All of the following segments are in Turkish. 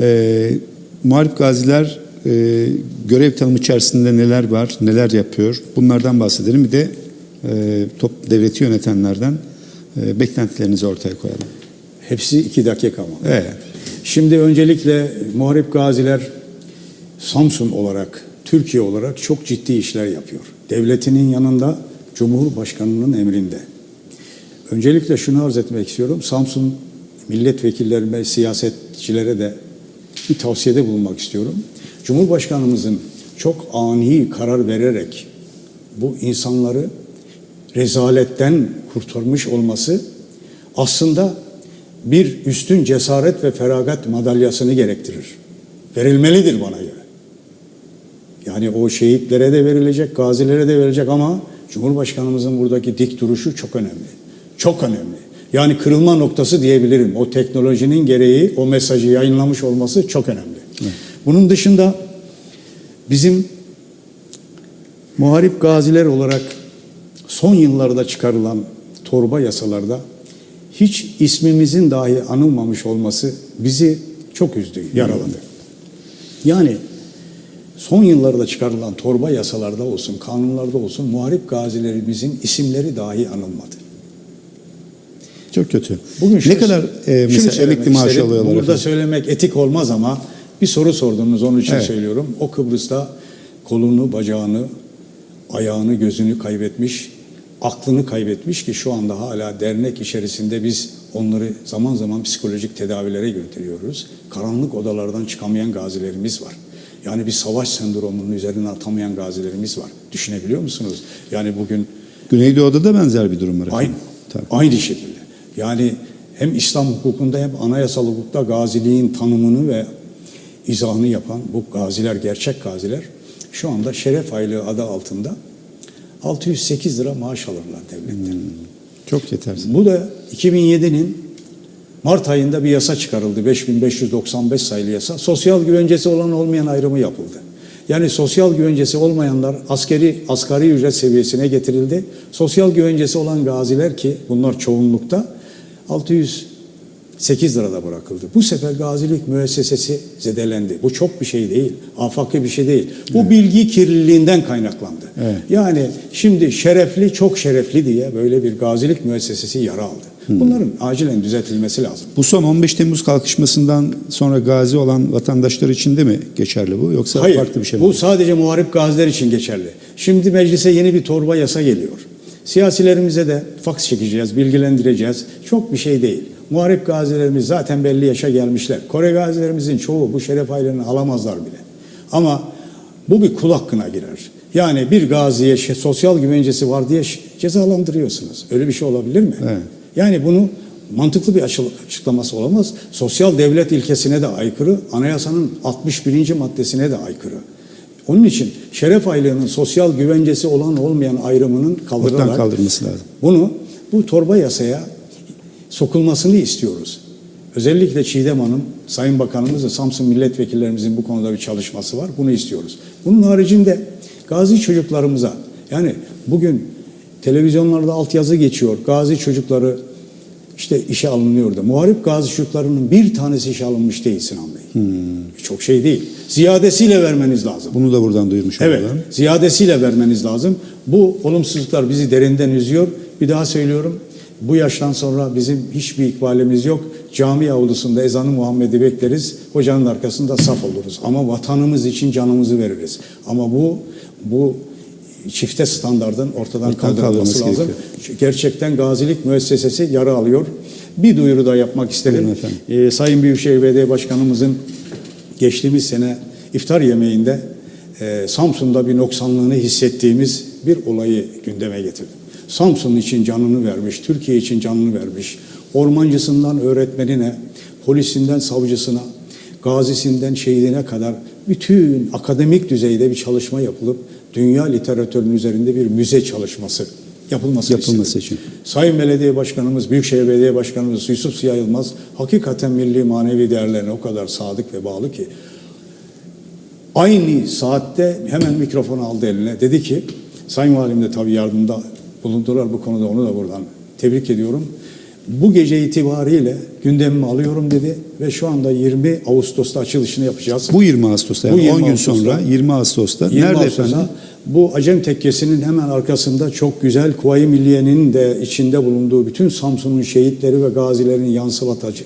E, Muharip gaziler e, görev tanımı içerisinde neler var, neler yapıyor? Bunlardan bahsedelim. Bir de e, top devleti yönetenlerden e, beklentilerinizi ortaya koyalım. Hepsi iki dakika ama. Evet. Şimdi öncelikle Muharip Gaziler Samsun olarak, Türkiye olarak çok ciddi işler yapıyor. Devletinin yanında Cumhurbaşkanı'nın emrinde. Öncelikle şunu arz etmek istiyorum. Samsun milletvekillerime, siyasetçilere de bir tavsiyede bulunmak istiyorum. Cumhurbaşkanımızın çok ani karar vererek bu insanları rezaletten kurtarmış olması aslında bir üstün cesaret ve feragat madalyasını gerektirir. Verilmelidir bana göre. Yani o şehitlere de verilecek, gazilere de verilecek ama Cumhurbaşkanımızın buradaki dik duruşu çok önemli. Çok önemli. Yani kırılma noktası diyebilirim. O teknolojinin gereği o mesajı yayınlamış olması çok önemli. Bunun dışında bizim muharip gaziler olarak son yıllarda çıkarılan torba yasalarda hiç ismimizin dahi anılmamış olması bizi çok üzdü, yaraladı. Yani son yıllarda çıkarılan torba yasalarda olsun, kanunlarda olsun muharip gazilerimizin isimleri dahi anılmadı. Çok kötü. Bugün ne kadar e, mesela emekli maaşı alıyorlar Burada efendim? söylemek etik olmaz ama bir soru sordunuz onun için Evet. söylüyorum. O Kıbrıs'ta kolunu, bacağını, ayağını, gözünü kaybetmiş, aklını kaybetmiş ki şu anda hala dernek içerisinde biz onları zaman zaman psikolojik tedavilere götürüyoruz. Karanlık odalardan çıkamayan gazilerimiz var. Yani bir savaş sendromunun üzerine atamayan gazilerimiz var. Düşünebiliyor musunuz? Yani bugün Güneydoğu'da da benzer bir durum var. efendim. Aynı. Tabii. Aynı şekilde. Yani hem İslam hukukunda hem anayasal hukukta gaziliğin tanımını ve izahını yapan bu gaziler, gerçek gaziler şu anda şeref aylığı adı altında 608 lira maaş alırlar devletten. Çok yetersiz. Bu da 2007'nin Mart ayında bir yasa çıkarıldı. 5595 sayılı yasa. Sosyal güvencesi olan olmayan ayrımı yapıldı. Yani sosyal güvencesi olmayanlar askeri asgari ücret seviyesine getirildi. Sosyal güvencesi olan gaziler ki bunlar çoğunlukta 608 lirada bırakıldı. Bu sefer gazilik müessesesi zedelendi. Bu çok bir şey değil. Afaki bir şey değil. Bu bilgi kirliliğinden kaynaklandı. Evet. Yani şimdi şerefli çok şerefli diye böyle bir gazilik müessesesi yara aldı. Bunların acilen düzeltilmesi lazım. Bu son 15 Temmuz kalkışmasından sonra gazi olan vatandaşlar için de mi geçerli bu yoksa Hayır, farklı bir şey mi? bu sadece muharip gaziler için geçerli. Şimdi meclise yeni bir torba yasa geliyor. Siyasilerimize de faks çekeceğiz, bilgilendireceğiz. Çok bir şey değil. Muharip gazilerimiz zaten belli yaşa gelmişler. Kore gazilerimizin çoğu bu şeref aylığını alamazlar bile. Ama bu bir kul hakkına girer. Yani bir gaziye şey- sosyal güvencesi var diye cezalandırıyorsunuz. Öyle bir şey olabilir mi? Evet. Yani bunu mantıklı bir açıklaması olamaz. Sosyal devlet ilkesine de aykırı, anayasanın 61. maddesine de aykırı. Onun için şeref aylığının sosyal güvencesi olan olmayan ayrımının kaldırılarak kaldırılması lazım. bunu bu torba yasaya sokulmasını istiyoruz. Özellikle Çiğdem Hanım, Sayın Bakanımız ve Samsun milletvekillerimizin bu konuda bir çalışması var. Bunu istiyoruz. Bunun haricinde gazi çocuklarımıza yani bugün televizyonlarda altyazı geçiyor. Gazi çocukları işte işe alınıyordu. Muharip gazi çocuklarının bir tanesi işe alınmış değil Sinan Bey. Çok şey değil. Ziyadesiyle vermeniz lazım. Bunu da buradan duyurmuş Evet, olalım. ziyadesiyle vermeniz lazım. Bu olumsuzluklar bizi derinden üzüyor. Bir daha söylüyorum, bu yaştan sonra bizim hiçbir ikbalimiz yok. Cami avlusunda ezanı Muhammed'i bekleriz. Hocanın arkasında saf oluruz. Ama vatanımız için canımızı veririz. Ama bu bu çifte standardın ortadan Ortadan kaldırılması lazım. gerekiyor. Gerçekten gazilik müessesesi yara alıyor. Bir duyuru da yapmak isterim. Ee, Sayın Büyükşehir Belediye Başkanımızın geçtiğimiz sene iftar yemeğinde e, Samsun'da bir noksanlığını hissettiğimiz bir olayı gündeme getirdim. Samsun için canını vermiş, Türkiye için canını vermiş, ormancısından öğretmenine, polisinden savcısına, gazisinden şehidine kadar bütün akademik düzeyde bir çalışma yapılıp dünya literatürünün üzerinde bir müze çalışması yapılması, Yapılması için. Sayın Belediye Başkanımız, Büyükşehir Belediye Başkanımız Yusuf Ziya Yılmaz hakikaten milli manevi değerlerine o kadar sadık ve bağlı ki aynı saatte hemen mikrofonu aldı eline. Dedi ki Sayın Valim de tabii yardımda bulundular bu konuda onu da buradan tebrik ediyorum. Bu gece itibariyle gündemimi alıyorum dedi ve şu anda 20 Ağustos'ta açılışını yapacağız. Bu 20 Ağustos'ta Bu yani 10 20 gün Ağustos'ta. sonra 20 Ağustos'ta. 20 Nerede Ağustos'ta efendim? Bu Acem Tekkesi'nin hemen arkasında çok güzel Kuvayi Milliye'nin de içinde bulunduğu bütün Samsun'un şehitleri ve gazilerin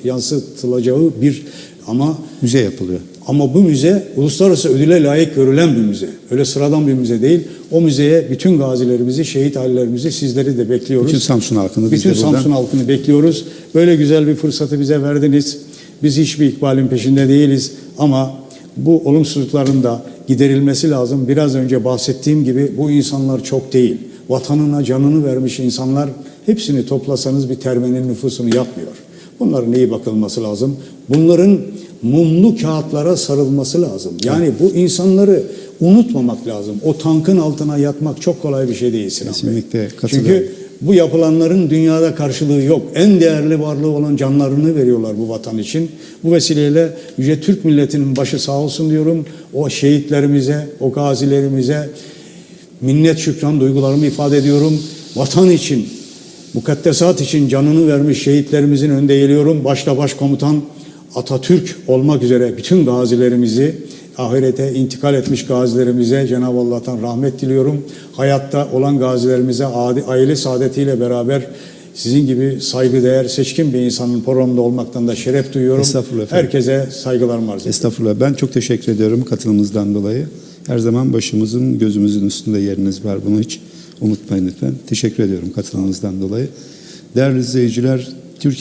yansıtılacağı bir ama Müze yapılıyor. Ama bu müze uluslararası ödüle layık görülen bir müze. Öyle sıradan bir müze değil. O müzeye bütün gazilerimizi, şehit ailelerimizi, sizleri de bekliyoruz. Bütün Samsun halkını Bütün buradan- Samsun halkını bekliyoruz. Böyle güzel bir fırsatı bize verdiniz. Biz hiçbir ikbalin peşinde değiliz ama bu olumsuzlukların da giderilmesi lazım. Biraz önce bahsettiğim gibi bu insanlar çok değil. Vatanına canını vermiş insanlar hepsini toplasanız bir termenin nüfusunu yapmıyor. Bunların iyi bakılması lazım. Bunların mumlu kağıtlara sarılması lazım. Yani bu insanları unutmamak lazım. O tankın altına yatmak çok kolay bir şey değil Sinan Bey. Kesinlikle katılıyorum. Çünkü bu yapılanların dünyada karşılığı yok. En değerli varlığı olan canlarını veriyorlar bu vatan için. Bu vesileyle Yüce Türk milletinin başı sağ olsun diyorum. O şehitlerimize, o gazilerimize minnet şükran duygularımı ifade ediyorum. Vatan için, mukaddesat için canını vermiş şehitlerimizin önünde eğiliyorum. Başta başkomutan Atatürk olmak üzere bütün gazilerimizi ahirete intikal etmiş gazilerimize Cenab-ı Allah'tan rahmet diliyorum. Hayatta olan gazilerimize aile saadetiyle beraber sizin gibi saygıdeğer, seçkin bir insanın programda olmaktan da şeref duyuyorum. Estağfurullah efendim. Herkese saygılarımı arz ediyorum. Estağfurullah. Ben çok teşekkür ediyorum katılımınızdan dolayı. Her zaman başımızın, gözümüzün üstünde yeriniz var. Bunu hiç unutmayın lütfen. Teşekkür ediyorum katılımınızdan dolayı. Değerli izleyiciler, Türkiye